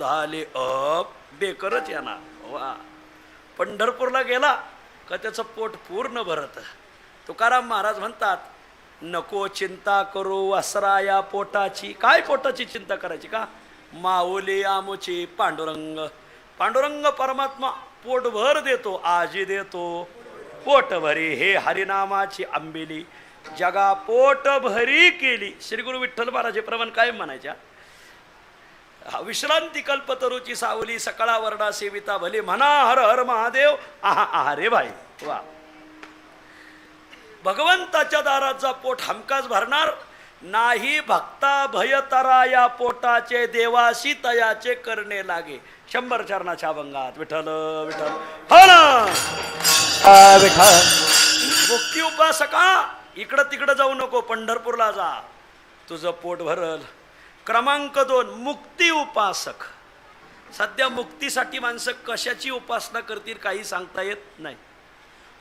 झाले अप. बेकरच येणार. वा. पंढरपूरला गेला का त्याचं पोट पूर्ण भरत. तुकाराम महाराज म्हणतात नको चिंता करू वसरा या पोटाची. काय पोटाची चिंता करायची का? माऊली आमुची पांडुरंग. पांडुरंग परमात्मा पोटभर देतो आजी देतो. पोटभरी हे हरिनामाची आंबिली जगा पोटभरी केली. श्री गुरु विठ्ठल महाराजे प्रमाण काय म्हणायच्या? विश्रांती कल्पतरूची सावली सकाळा वर्णा सेविता भले म्हणा हर हर महादेव. आहा आहा रे भाई वा. भगवंताच्या दाराचा पोट हमकाच भरणार. नाही भक्ता भयतरा या पोटाचे देवाशी तयाचे करणे लागे. शंभर चरणाच्या अभंगात विठल विठल हो ना मुक्ती उपासका. इकडं तिकडं जाऊ नको पंढरपूरला जा. तुझं पोट भरल. क्रमांक दोन मुक्ती उपासक. सध्या मुक्तीसाठी माणसं कशाची उपासना करतील काही सांगता येत नाही.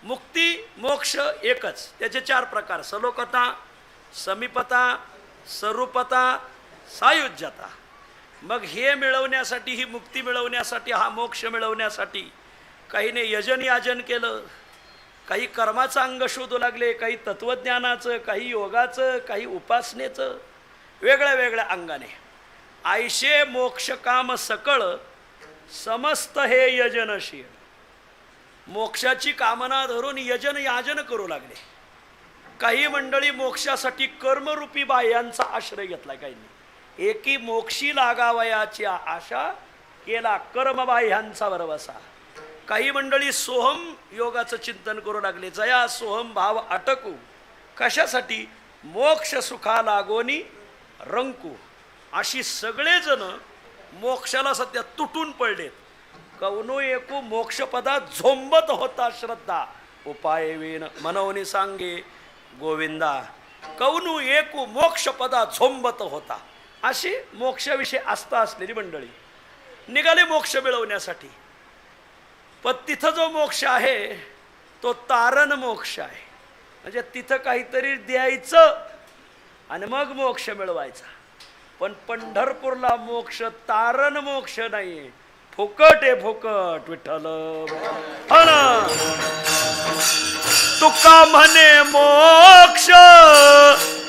मुक्ती मोक्ष एकच त्याचे चार प्रकार सलोकता समीपता स्वरूपता सायुज्यता. मग हे मिळवण्यासाठी ही मुक्ती मिळवण्यासाठी हा मोक्ष मिळवण्यासाठी काहीने यजन याजन केलं काही कर्माचं अंग शोधू लागले काही तत्वज्ञानाचं काही योगाचं काही उपासनेचं वेगळ्या वेगळ्या अंगाने. आयशे मोक्ष काम सकळ समस्त हे यजनशील मोक्षाची कामना धरून यजन याजन करू लागले. काही मंडळी मोक्षासाठी कर्मरूपी बाह्यांचा आश्रय घेतला काहींनी एकी मोक्षी लागावयाची आशा केला कर्मबाह्यांचा भरवसा. काही मंडळी सोहम योगाचं चिंतन करू लागले. जया सोहम भाव अटकू. कशासाठी? मोक्ष सुखा लागोनी रंकू अशी सगळेजण मोक्षाला सध्या तुटून पडलेत. कवनो एकू मोक्षपदा झोंबत होता श्रद्धा. उपाय विन मनवनी सांगे गोविंदा कवनू एकू मोक्षपदा झोंबत होता. अशी मोक्षाविषयी आस्था असलेली मंडळी. निघाले मोक्ष मिळवण्यासाठी. पण तिथं जो मोक्ष आहे तो तारण मोक्ष आहे. म्हणजे तिथं काहीतरी द्यायचं आणि मग मोक्ष मिळवायचा. पण पंढरपूरला मोक्ष तारण मोक्ष नाही. फुकट आहे फुकट विठ्ठल. तुका म्हणे मोक्ष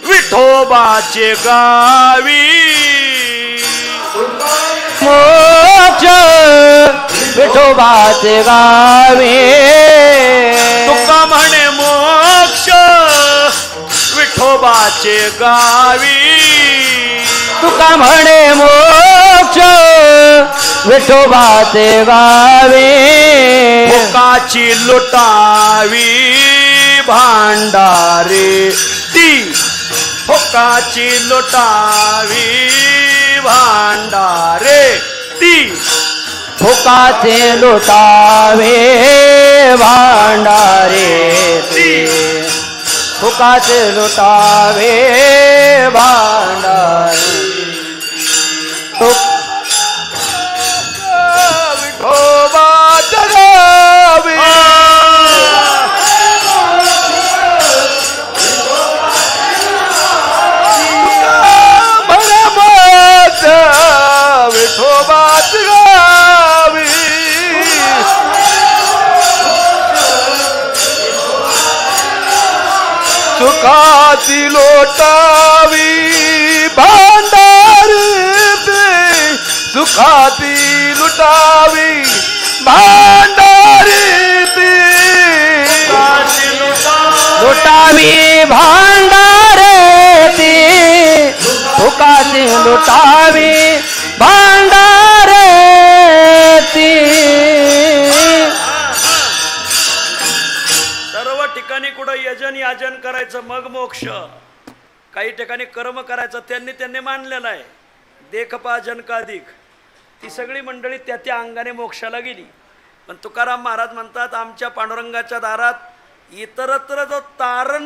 विठोबाचे गावी. मोक्ष विठोबाचे गावी. तुका म्हणे विठोबाचे गावी तुका म्हणे मोक्ष विठोबाचे गावे भोकाची लुटावी भांडारे ती भोकाची लुटावी भांडारे ती फुकाचे लुटावे भांडारे। કાચ લૂટાવે ભાંડાર सुखाती लोटावी भांडार ते सुखाती लुटावी भांडार ते लुटावी भांडारे ती फुकाचे लुटावी भांडारे सर्व ठिकाणी कुठं यजन याजन करायचं मग मोक्ष. काही ठिकाणी कर्म करायचं त्यांनी त्यांनी मानलेलं आहे. देखपा जनकाधिक ती सगळी मंडळी त्या त्या अंगाने मोक्षाला गेली. पण तुकाराम महाराज म्हणतात आमच्या पांडुरंगाच्या दारात इतरत्र जो तारण